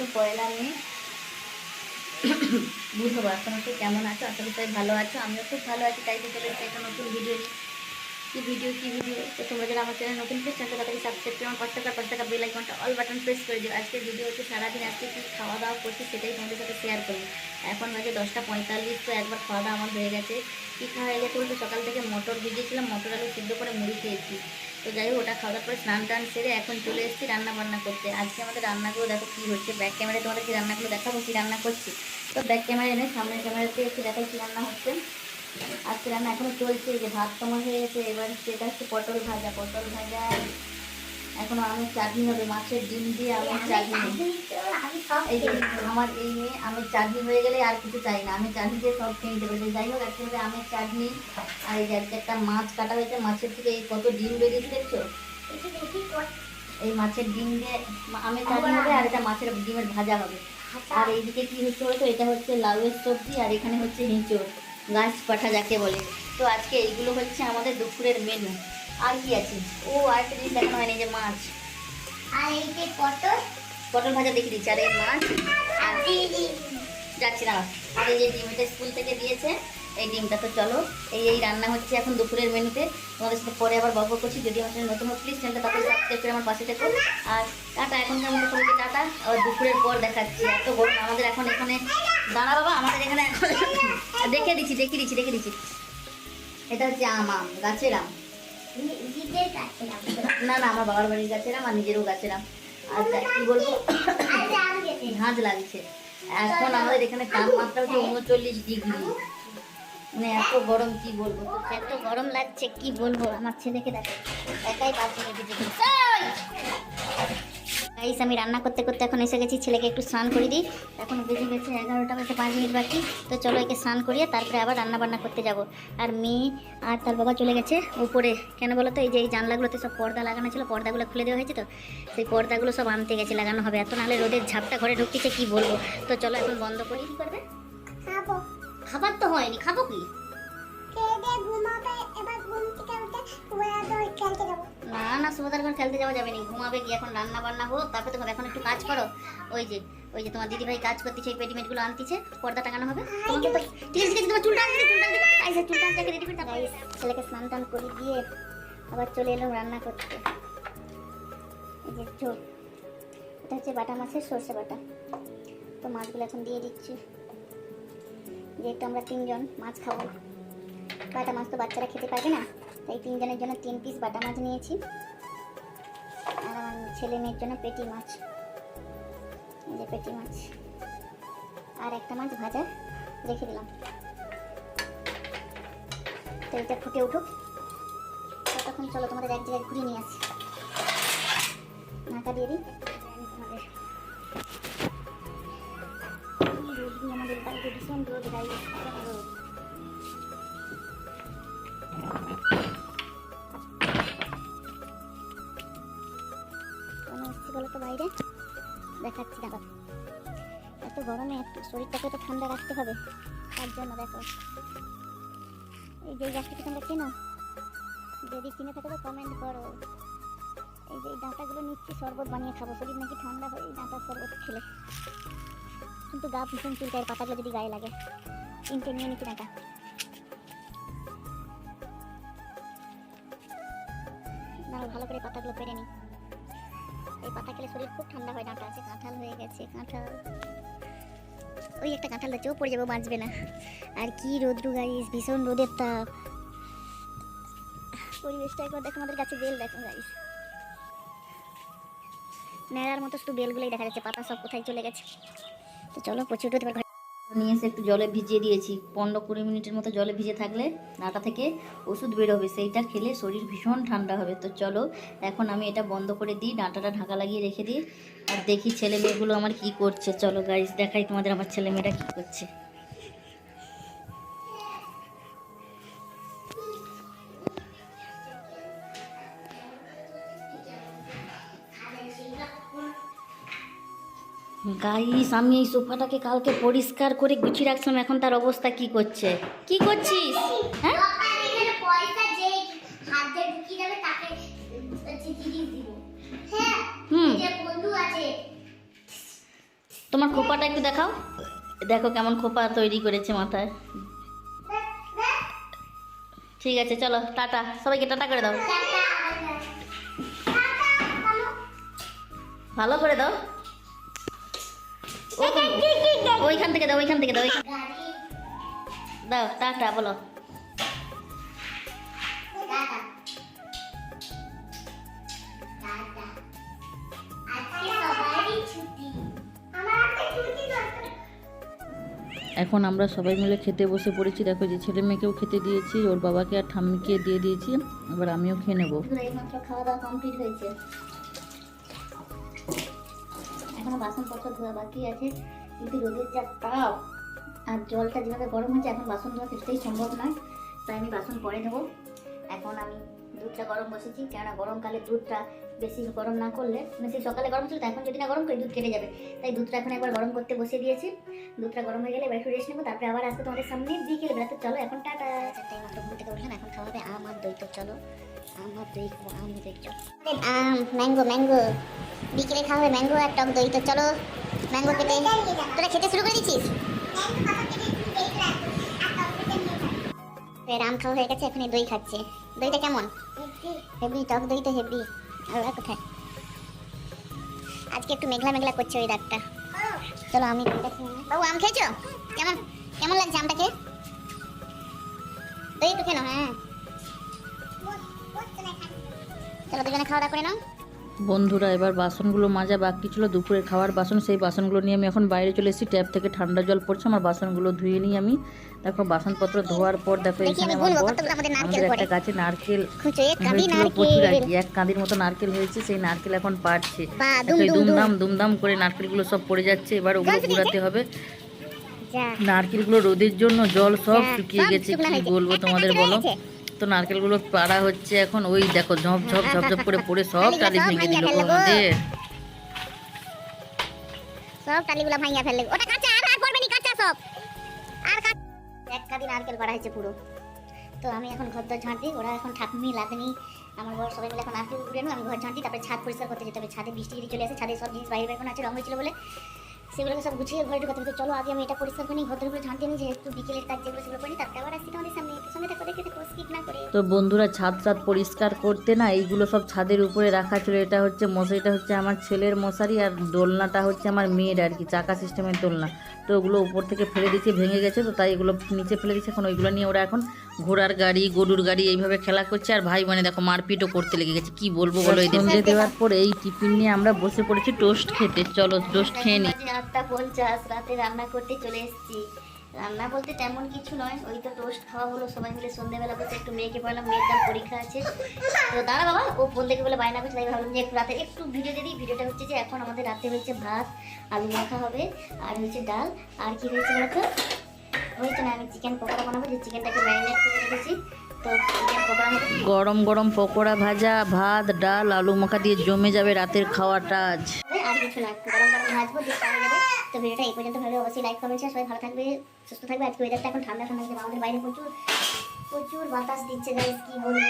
আজকে পয়লা মে। বুধবার তোমার তো কেমন আছো? করি সবাই ভালো আছো। আমিও খুব ভালো আছি। তাই চলে এসেছি একটা নতুন ভিডিও নিয়ে। কি ভিডিও কি ভিডিও তো তোমরা যারা আমার চ্যানেল নতুন প্লিজ চ্যানেলটা তাড়াতাড়ি সাবস্ক্রাইব করে। আমার পাঁচ টাকা পাঁচ টাকা বেল আইকনটা অল বাটন প্রেস করে দিও। আজকের ভিডিও হচ্ছে সারাদিন আজকে কি খাওয়া দাওয়া করছি সেটাই তোমাদের সাথে শেয়ার করব। এখন বাজে দশটা পঁয়তাল্লিশ, তো একবার খাওয়া দাওয়া আমার হয়ে গেছে। কী খাওয়া হয়ে গেছে বলতে? সকাল থেকে মটর ভিজিয়েছিলাম, মটর আলু সিদ্ধ করে মুড়ি খেয়েছি। তো যাই হোক, ওটা খাওয়ার পরে স্নান টান সেরে এখন চলে এসেছি রান্না বান্না করতে। আজকে আমাদের রান্নাগুলো দেখো কী হচ্ছে। ব্যাক ক্যামেরায় তোমাদের কি রান্নাগুলো দেখাবো, কী রান্না করছি? তো ব্যাক ক্যামেরা এনে সামনের ক্যামেরাতে একটু দেখাই কী রান্না হচ্ছে। আজকে রান্না এখনও চলছে যে ভাত তোমার হয়ে গেছে, এবার সেটা হচ্ছে পটল ভাজা। পটল ভাজা এখনও আমের চাটনি হবে মাছের ডিম দিয়ে আমের চাটনি এই যে আমার এই মেয়ে আমের চাটনি হয়ে গেলে আর কিছু চাই না আমের চাটনি দিয়ে সব খেয়ে নিতে পারবে। যাই হোক আজকে আমের চাটনি আর এই যে আজকে একটা মাছ কাটা হয়েছে মাছের থেকে এই কত ডিম বেরিয়েছে দেখছ? এই মাছের ডিম দিয়ে মা- আমের চাটনি হবে আর এটা মাছের ডিমের ভাজা হবে। আর এইদিকে কি হচ্ছে বলতো? এটা হচ্ছে লাউয়ের সবজি আর এখানে হচ্ছে হিঁচড় গাছ পাঠা যাকে বলে। তো আজকে এইগুলো হচ্ছে আমাদের দুপুরের মেনু আর কি আছে? ও আর একটা জিনিস দেখানো হয়নি যে মাছ। আর এই যে পটল। পটল ভাজা দেখে দিচ্ছি। আর এই মাছ আর যাচ্ছি না আর এই যে ডিমটা স্কুল থেকে দিয়েছে। এই ডিমটা তো চলো। এই এই রান্না হচ্ছে এখন দুপুরের মেনুতে তোমাদের সাথে পরে আবার গল্প করছি। যদি আমার চ্যানেল নতুন হোক প্লিজ চ্যানেলটা তারপরে সাবস্ক্রাইব করে আমার পাশে থেকো। আর টাটা এখন মতো সবাইকে টাটা। আবার দুপুরের পর দেখাচ্ছি। এত গরম। আমাদের এখন এখানে দাঁড়া বাবা আমাদের এখানে এখন দেখে দিচ্ছি দেখে দিচ্ছি দেখে দিচ্ছি। এটা হচ্ছে আম আম গাছের আম। না না, আমার বাবার বাড়ির গাছের আম আর নিজেরও গাছের আম। আর কি বলব? ঝাঁজ লাগছে। এখন আমাদের এখানে তাপমাত্রা হচ্ছে উনচল্লিশ ডিগ্রি। মানে এত গরম, কি বলব? এত গরম লাগছে, কি বলব? আমার ছেলেকে দেখো একাই না কিছু। গাইস আমি রান্না করতে করতে এখন এসে গেছি ছেলেকে একটু স্নান করে দিই। এখন বেজে গেছে এগারোটা বাজে পাঁচ মিনিট বাকি। তো চলো একে স্নান করিয়ে তারপরে আবার রান্না বান্না করতে যাব। আর মেয়ে আর তার বাবা চলে গেছে উপরে। কেন বলো তো এই যে এই জানলাগুলোতে সব পর্দা লাগানো ছিল পর্দাগুলো খুলে দেওয়া হয়েছে তো? সেই পর্দাগুলো সব আনতে গেছে লাগানো হবে। এত নাহলে রোদের ঝাপটা ঘরে ঢুকতেছে কি বলব? তো চলো এখন বন্ধ করি। কি করবে? খাব। খাবার তো হয়নি খাব কি? ঘুমাবে খেলতে যাওয়া যাবে না ঘুমাবে গিয়ে এখন রান্না বান্না হোক, তারপরে তো এখন একটু কাজ করো। ওই যে ওই যে তোমার দিদি ভাই কাজ করতেছে এই পেটিমেটগুলো আনতেছে, পর্দা টাঙানো হবে। ঠিক আছে তোমার চুলটা আনতে চুলটা আনতে চুলটা আনতে রেডি করে তারপর ছেলেকে স্নান টান করে দিয়ে আবার চলে এলাম রান্না করতে। এই যে ঝোল। এটা হচ্ছে বাটা মাছের সর্ষে বাটা। তো মাছগুলো এখন দিয়ে দিচ্ছি। যেহেতু আমরা তিনজন, মাছ খাব বাটা মাছ তো বাচ্চারা খেতে পারবে না। তাই তিনজনের জন্য তিন পিস বাটা মাছ নিয়েছি। ছেলে মেয়ের জন্য পেটি মাছ। এই যে পেটি মাছ। আর একটা মাছ ভাজা, রেখে দিলাম। তো এটা ফুটে উঠুক। ততক্ষণ চলো তোমাদের এক জায়গায় ঘুরিয়ে নিয়ে আসি। ঢাকা দিয়ে দিই। দাদা এত গরমে একটু শরীরটাকে তো ঠান্ডা রাখতে হবে। তার জন্য দেখো। এই যে গাছটাকে তোমরা চেনো? যদি চিনে থাকো তো কমেন্ট করো। এই যে ডাঁটাগুলো নিচ্ছি, শরবত বানিয়ে খাব। শরীর নাকি ঠান্ডা হয় ডাঁটার শরবত খেলে। কিন্তু গা ভীষণ চুলকায় পাতাগুলো যদি গায়ে লাগে। তিনটে নিয়ে নিচ্ছি ডাঁটা। না ভালো করে পাতাগুলো পেরে নিই। এই পাতা খেলে শরীর খুব ঠান্ডা হয়, ডাঁটা আছে, কাঁঠাল হয়ে গেছে, কাঁঠাল। ওই একটা কাঁঠাল পড়ে যাব বাঁচবে না। আর কি রোদ্রু গাইস, ভীষণ রোদের পরিবেশটা একবার দেখো, আমাদের কাছে বেল দেখো, গাইস। নেড়ার মতো শুধু বেলগুলোই দেখা যাচ্ছে, পাতা সব কোথায় চলে গেছে। তো চলো, প্রচুর রোদ নিয়ে এসে একটু জলে ভিজিয়ে দিয়েছি। পনেরো কুড়ি মিনিটের মতো জলে ভিজে থাকলে নাটা থেকে ওষুধ বেরোবে সেইটা খেলে শরীর ভীষণ ঠান্ডা হবে। তো চলো, এখন আমি এটা বন্ধ করে দিই। ডাঁটাটা ঢাকা লাগিয়ে রেখে দিই। আর দেখি ছেলে মেয়েগুলো আমার কি করছে। চলো গাইস দেখাই তোমাদের আমার ছেলে মেয়েরা কি করছে। গাইস, আমি এই সোফাটাকে কালকে পরিষ্কার করে গুছিয়ে রাখছিলাম, এখন তার অবস্থা কি করছে? কি করছিস? হ্যাঁ? হুম। তোমার খোপাটা একটু দেখাও। দেখো কেমন খোপা তৈরি করেছে মাথায়। ঠিক আছে, চলো, টাটা। সবাইকে টাটা করে দাও। ভালো করে দাও। ওইখান থেকে দাও ওইখান থেকে দাও দাও টাটা বলো। এখন আমরা সবাই মিলে খেতে বসে পড়েছি। দেখো যে ছেলে মেয়েকেও খেতে দিয়েছি ওর বাবাকে আর ঠাম্মিকে দিয়ে দিয়েছি। এবার আমিও খেয়ে নেব। খাওয়া দাওয়া কমপ্লিট হয়েছে। বাসনপত্র ধোয়া বাকি আছে। কিন্তু রোদের যা তাপ আর জলটা যেভাবে গরম হয়েছে এখন বাসন ধোয়া কিছুতেই সম্ভব নয়। তাই আমি বাসন পরে দেবো এখন আমি দুধটা গরম বসেছি। কেননা গরমকালে দুধটা বেশি গরম না করলে বেশি সকালে গরম ছিল তো এখন যদি না গরম করি দুধ কেটে যাবে। তাই দুধটা এখন একবার গরম করতে বসিয়ে দিয়েছি। দুধটা গরম হয়ে গেলে এবার একটু রেস্ট নেব তারপরে আবার আসতে তোমাদের সামনে। বিকেলে বেলা তো চলো এখন টাটা। চারটায় মাত্র ঘুম থেকে উঠলাম এখন খাওয়া হবে আম আর দই তো চলো। আম আর দই খাব আম দই চলো আম ম্যাঙ্গো ম্যাঙ্গো। বিকেলে খাওয়া হবে ম্যাঙ্গো আর টক দই তো চলো। ম্যাঙ্গো কেটে তোরা খেতে শুরু করে দিচ্ছিস? এর আম খাওয়া হয়ে গেছে এখন দই খাচ্ছে। দইটা কেমন? হেভি টক দইটা হেভি আর কোথায়? আজকে একটু মেঘলা মেঘলা করছে ওই দাগটা চলো আমি। বাবু আম খেয়েছো? কেমন? কেমন লাগছে আমটা খেয়ে? দই একটু খেয়ে নাও হ্যাঁ। চলো দুজনে খাওয়া দাওয়া করে নাও। বন্ধুরা এবার বাসনগুলো মাজা বাকি ছিল দুপুরে খাওয়ার বাসন। সেই বাসনগুলো নিয়ে আমি এখন বাইরে চলে এসেছি। ট্যাপ থেকে ঠান্ডা জল পড়ছে আমার বাসনগুলো ধুয়ে নিই আমি। দেখো বাসনপত্র ধোয়ার পর দেখো এখানে আমার বর আমাদের একটা গাছে নারকেল প্রচুর আর কি এক কাঁদির মতো নারকেল হয়েছে সেই নারকেল এখন পাড়ছে। দুমদাম দুমদাম করে নারকেলগুলো সব পড়ে যাচ্ছে এবার ওগুলো? কুড়াতে হবে। নারকেলগুলো রোদের জন্য জল সব শুকিয়ে গেছে কি বলব তোমাদের বলো। তো নারকেলগুলো পাড়া হচ্ছে এখন ওই দেখো ঝপ ঝপ ঝপ ঝপ করে পড়ে সব টালি ভেঙে দিল। আমাদের সব টালিগুলো ভাঙিয়া ফেললে ওটা কাঁচা আর আর পড়বে নি কাঁচা সব। আর এক কাদি নারকেল করা হয়েছে পুরো। তো আমি এখন ঘর দর ঝাঁট দিই ওরা এখন ঠাকুমি লাদনি আমার বর সবাই মিলে এখন নারকেল ঘুরে আমি ঘর ঝাঁট তারপরে ছাদ পরিষ্কার করতে যেতে হবে ছাদে বৃষ্টি চলে আসে ছাদে সব জিনিস বাইরে বাইরে আছে রং হয়েছিল বলে। সেগুলোকে সব গুছিয়ে ঘরে ঢুকাতে হবে চলো আগে আমি এটা পরিষ্কার করি ঘর ধরে ঝাঁট দিয়ে নিই, যেহেতু বিকেলের কাজ যেগুলো সেগুলো করি তারপরে আবার আসছি তোমাদের সামনে। তো সঙ্গে থাকো দেখে দেখো স্কিপ না করে। তো বন্ধুরা, ছাদ ছাদ পরিষ্কার করতে না, এইগুলো সব ছাদের উপরে রাখা ছিল, এটা হচ্ছে মশারিটা হচ্ছে আমার ছেলের মশারি, আর দোলনাটা হচ্ছে আমার মেয়ের আর কি, চাকা সিস্টেমের দোলনা। তো ওগুলো উপর থেকে ফেলে দিচ্ছে ভেঙে গেছে, তো তাই এগুলো নিচে ফেলে দিচ্ছে এখন ওইগুলো নিয়ে ওরা এখন ঘোড়ার গাড়ি গরুর গাড়ি এইভাবে খেলা করছে আর ভাই মানে দেখো মারপিটও করতে লেগে গেছে। কি বলব বলো এদের সন্ধে দেওয়ার পর এই টিফিন নিয়ে আমরা বসে পড়েছি টোস্ট খেতে। চলো টোস্ট খেয়ে নিই আটটা পঞ্চাশ রাতে রান্না করতে চলে এসেছি। রান্না বলতে তেমন কিছু নয় ওই তো টোস্ট খাওয়া হলো সবাই মিলে সন্ধ্যেবেলা বসে একটু মেয়েকে বললাম মেয়ের তার পরীক্ষা আছে। তো দাঁড়া বাবা ও ফোন দেখে বলে বায়না করছে তাই ভাবলাম যে একটু রাতে একটু ভিডিও দিয়ে দিই। ভিডিওটা হচ্ছে যে এখন আমাদের রাতে হয়েছে ভাত আলু মাখা হবে আর হয়েছে ডাল আর কি হয়েছে বলতো হয়েছে না আমি চিকেন পকোড়া বানাবো যে চিকেনটাকে ম্যারিনেট গরম গরম পকোড়া ভাজা ভাত ডাল আলু মাখা দিয়ে জমে যাবে রাতের খাওয়াটা আজ। আর কিছু না গরম গরম ভাজবো দিয়ে খাওয়া যাবে। তো ভিডিওটা এই পর্যন্ত ভালো অবশ্যই লাইক কমেন্ট শেয়ার সবাই ভালো থাকবে সুস্থ থাকবে। আজকে ওয়েদারটা এখন ঠান্ডা ঠান্ডা হচ্ছে আমাদের বাইরে প্রচুর প্রচুর বাতাস দিচ্ছে গাইস কি বলব?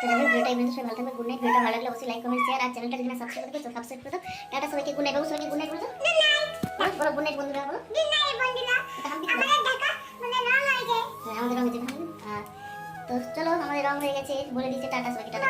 তো যাই হোক ভিডিওটা এই পর্যন্ত সবাই ভালো থাকবে গুড নাইট ভিডিওটা ভালো লাগলে অবশ্যই লাইক কমেন্ট শেয়ার আর চ্যানেলটা যেখানে সাবস্ক্রাইব করবে তো সাবস্ক্রাইব করে দাও। টাটা সবাইকে গুড নাইট বাবু সবাইকে গুড নাইট বলে বলো বলো গুড নাইট বন্ধুরা বলো। দিন নাই বন্ধুরা। দিতে আমাদের দেখা মানে রং হয়ে যায় হ্যাঁ আমাদের তো চলো আমাদের রং হয়ে গেছে। বলে দিচ্ছে টাটা সবাইকে টাটা